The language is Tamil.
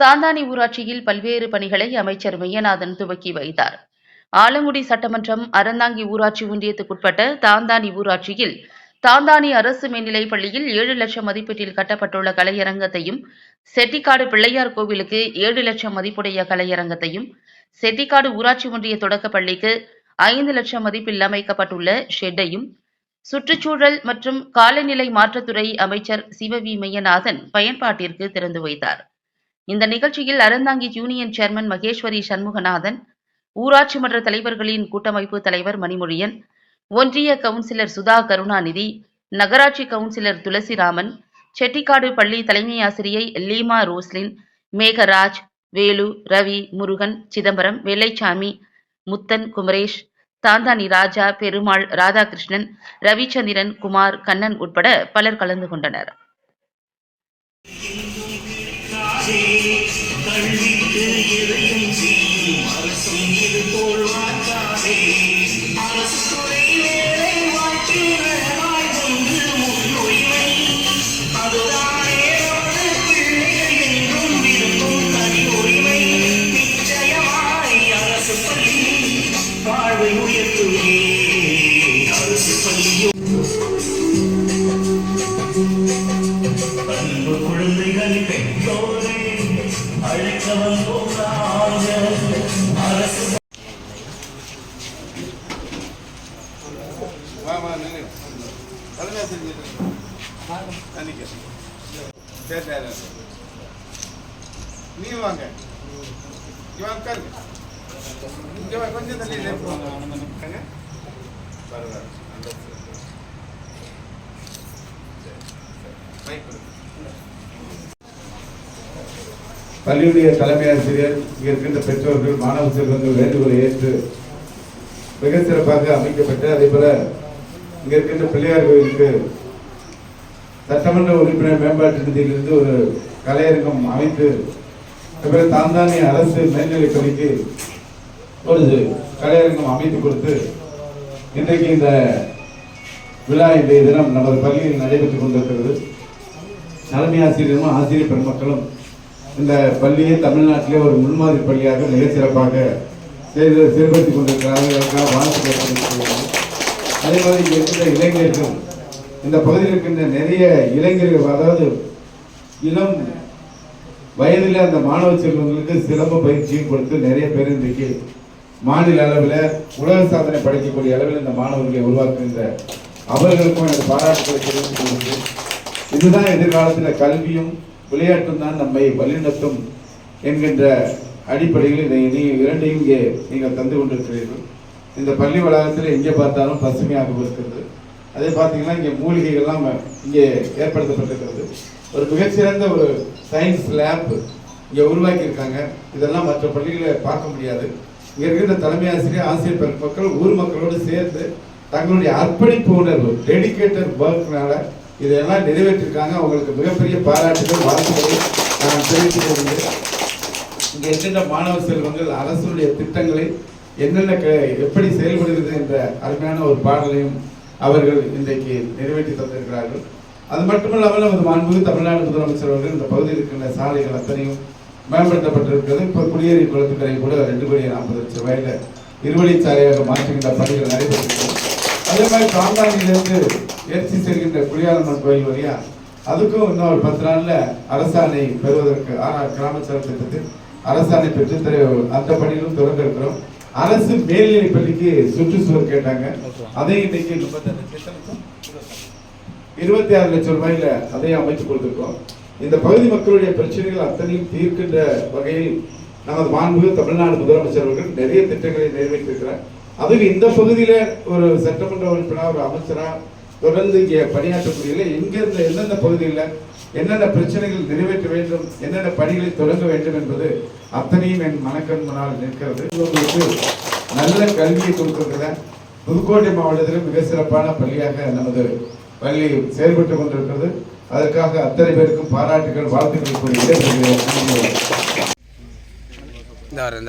சாந்தானி ஊராட்சியில் பல்வேறு பணிகளை அமைச்சர் மெய்யநாதன் துவக்கி வைத்தார். ஆலங்குடி சட்டமன்றம் அறந்தாங்கி ஊராட்சி ஒன்றியத்துக்குட்பட்ட தாந்தானி ஊராட்சியில் தாந்தானி அரசு மேல்நிலைப் பள்ளியில் ஏழு லட்சம் மதிப்பீட்டில் கட்டப்பட்டுள்ள கலையரங்கத்தையும் செட்டிக்காடு பிள்ளையார் கோவிலுக்கு ஏழு லட்சம் மதிப்புடைய கலையரங்கத்தையும் செட்டிக்காடு ஊராட்சி ஒன்றிய தொடக்கப் பள்ளிக்கு ஐந்து லட்சம் மதிப்பில் அமைக்கப்பட்டுள்ள ஷெட்டையும் சுற்றுச்சூழல் மற்றும் காலநிலை மாற்றத்துறை அமைச்சர் சிவவி மையநாதன் பயன்பாட்டிற்கு திறந்து வைத்தார். இந்த நிகழ்ச்சியில் அறந்தாங்கி யூனியன் சேர்மன் மகேஸ்வரி சண்முகநாதன் ஊராட்சி மன்ற தலைவர்களின் கூட்டமைப்பு தலைவர் மணிமொழியன் ஒன்றிய கவுன்சிலர் சுதா கருணாநிதி நகராட்சி கவுன்சிலர் துளசிராமன் செட்டிக்காடு பள்ளி தலைமை ஆசிரியை லீமா ரோஸ்லின் மேகராஜ் வேலு ரவி முருகன் சிதம்பரம் வெள்ளைச்சாமி முத்தன் குமரேஷ் தாந்தானி ராஜா பெருமாள் ராதாகிருஷ்ணன் ரவிச்சந்திரன் குமார் கண்ணன் உட்பட பலர் கலந்து கொண்டனர். கல்விக்கு எதையும் செய்யும் அரசும் இது போல் வாக்காதே அரசு துறை வேலை வாய்ப்புகளாய் ஒன்று முன்னுரிமை அதுதானே பிள்ளைகள் என்றும் விரும்பும் தனி உரிமை நிச்சயமாய் அரசு பள்ளி வாழ்வை உயர்த்துவே. அரசு சரி நீ வாங்க இவன் உட்காருங்க இங்க வா கொஞ்சம் தள்ளி நில்லு. வாங்க. வர பள்ளியுடைய தலைமை ஆசிரியர் இங்க இருக்கின்ற பெற்றோர்கள் மாணவ செல்வங்கள் வேண்டுகோளை ஏற்று மிக சிறப்பாக அமைக்கப்பட்டு அதே போல இங்க இருக்கின்ற பிள்ளையார் கோயிலுக்கு சட்டமன்ற உறுப்பினர் மேம்பாட்டு நிதியிலிருந்து ஒரு கலையரங்கம் அமைத்து அதேபோல தாந்தானி அரசு மேல்நிலைப் பள்ளிக்கு ஒரு கலையரங்கம் அமைத்து கொடுத்து இன்றைக்கு இந்த விழா இன்றைய தினம் நமது பள்ளியில் நடைபெற்றுக் கொண்டிருக்கிறது. தலைமை ஆசிரியரும் ஆசிரியர் பெருமக்களும் இந்த பள்ளியை தமிழ்நாட்டிலே ஒரு முன்மாதிரி பள்ளியாக மிக சிறப்பாக செயல்படுத்திக் கொண்டிருக்கிறார்கள். வாழ்த்து அதே மாதிரி இங்கே இளைஞர்கள் இந்த பகுதியில் இருக்கின்ற நிறைய இளைஞர்கள் அதாவது இளம் வயதில் அந்த மாணவ செல்வங்களுக்கு சிறப்பு பயிற்சியும் கொடுத்து நிறைய பேர் இன்றைக்கு மாநில அளவில் உலக சாதனை படைக்கக்கூடிய அளவில் இந்த மாணவர்களை உருவாக்குகின்ற அவர்களுக்கும் எனக்கு பாராட்டுகளை இதுதான் எதிர்காலத்தில் கல்வியும் விளையாட்டும் தான் நம்மை வழிநடத்தும் என்கின்ற அடிப்படையில் இதை நீ இரண்டையும் இங்கே நீங்கள் தந்து கொண்டிருக்கிறீர்கள். இந்த பள்ளி வளாகத்தில் எங்கே பார்த்தாலும் பசுமையாக இருக்கிறது. அதே பார்த்தீங்கன்னா இங்கே மூலிகைகள்லாம் இங்கே ஏற்படுத்தப்பட்டிருக்கிறது. ஒரு மிகச்சிறந்த ஒரு சயின்ஸ் லேப் இங்கே உருவாக்கியிருக்காங்க. இதெல்லாம் மற்ற பள்ளிகளை பார்க்க முடியாது. இங்கே இருக்கிற தலைமை ஆசிரியர் ஆசிரியர் பெருமக்கள் ஊர் மக்களோடு சேர்ந்து தங்களுடைய அர்ப்பணிப்பு உணர்வு டெடிக்கேட்டட் ஒர்க்னால இதெல்லாம் நிறைவேற்றிருக்காங்க. அவங்களுக்கு மிகப்பெரிய பாராட்டுகள் வாழ்த்துக்களை நான் தெரிவித்துக் கொள்கிறேன். இங்கே இருக்கின்ற மாணவ செல்வங்கள் அரசுடைய திட்டங்களை என்னென்ன க- எப்படி செயல்படுகிறது என்ற அருமையான ஒரு பாடலையும் அவர்கள் இன்றைக்கு நிறைவேற்றி தந்திருக்கிறார்கள். அது மட்டுமல்லாமல் நமது மாண்புமிகு தமிழ்நாடு முதலமைச்சர் அவர்கள் இந்த பகுதியில் இருக்கின்ற சாலைகள் அத்தனையும் மேம்படுத்தப்பட்டிருக்கிறது. இப்போ குடியேறி குளத்துக்கரை கூட ரெண்டு கோடி நாற்பது லட்சம் ரூபாயில இருவழிச்சாலையாக மாற்றுகின்ற பணிகள் நடைபெற்றிருக்கிறது. அதே மாதிரி காந்தாண்டிலிருந்து ஏற்றி செல்கின்ற குளியாளம்மன் கோயில் வழியா அதுக்கும் இன்னும் ஒரு பத்து நாளில் அரசாணை பெறுவதற்கு ஆனால் கிராமச்சார திட்டத்தில் அரசாணை பெற்று அந்த பணியிலும் தொடர்ந்து இருக்கிறோம் அரசு மேல்நிலை பள்ளிக்கு சுற்றுச்சுவர் கேட்டாங்க. அதையும் இன்னைக்கு இருபத்தி ஆறு லட்சம் ரூபாயில அதையும் அமைத்து கொடுத்திருக்கோம் இந்த பகுதி மக்களுடைய பிரச்சனைகள் அத்தனையும் தீர்க்கின்ற வகையில் நமது மாண்புமிகு தமிழ்நாடு முதலமைச்சர் அவர்கள் நிறைய திட்டங்களை நிறைவேற்றிருக்கிறார். அதுவும் இந்த பகுதியில ஒரு சட்டமன்ற உறுப்பினர் ஒரு அமைச்சரா தொடர்ந்து இங்கே பணியாற்றக்கூடிய எங்கிருந்து எந்தெந்த பகுதியில் என்னென்ன பிரச்சனைகள் நிறைவேற்ற வேண்டும் என்னென்ன பணிகளை தொடங்க வேண்டும் என்பது அத்தனையும் என் மனக்கண் முன்னால் நிற்கிறது. உங்களுக்கு நல்ல கல்வியை கொடுக்கிற புதுக்கோட்டை மாவட்டத்தில் மிக சிறப்பான பள்ளியாக நமது பள்ளி செயல்பட்டு கொண்டிருக்கிறது. அதற்காக அத்தனை பேருக்கும் பாராட்டுகள் வாழ்த்துக்கள் கூறி விடைபெறுகிறேன். நன்றி.